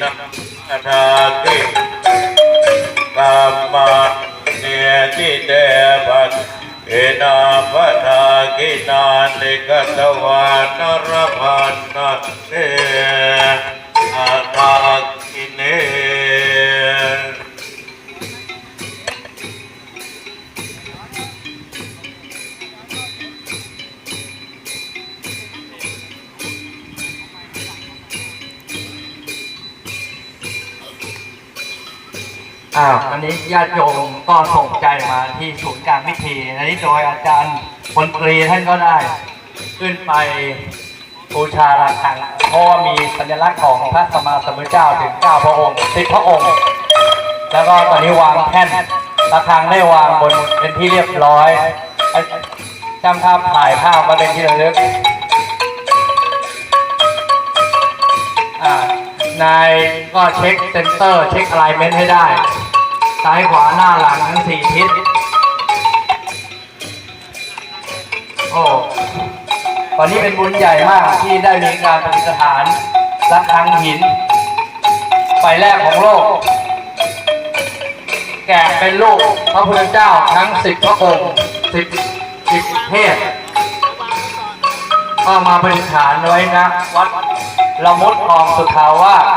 นะทาติกัมมังเนติเดวัตเอนาปทากินานิกตวานรพันนาเน อ้าวันนี้ญาติโยมก็ส่งใจมาที่ศูนย์กางพิธีอันนี้โดยอาจารย์พลตรีท่านก็ได้ ขึ้นไปบูชาระฆังเพราะว่ามีสัญลักษณ์ของพระสมมาสมพุทธเจ้าถึงเก้าพระองค์สิบพระองค์ แล้วก็ตอนนี้วางแท่นระฆังได้วางบนเป็นที่เรียบร้อยช่างภาพถ่ายภาพมาเป็นที่ระลึกอ่านายก็เช็คเซนเตอร์ เช็คอะไลเมนต์ให้ได้ ซ้ายขวาหน้าหลังทั้งสี่ทิศ โอ้ วันนี้เป็นบุญใหญ่มากที่ได้มีการประดิษฐานระฆังหินไฟแรกของโลก แกะเป็นลูกพระพุทธเจ้าทั้งสิบพระองค์สิบสิบเทพก็มาประดิษฐานไว้นะ วัดละมุดทองสุทาวาส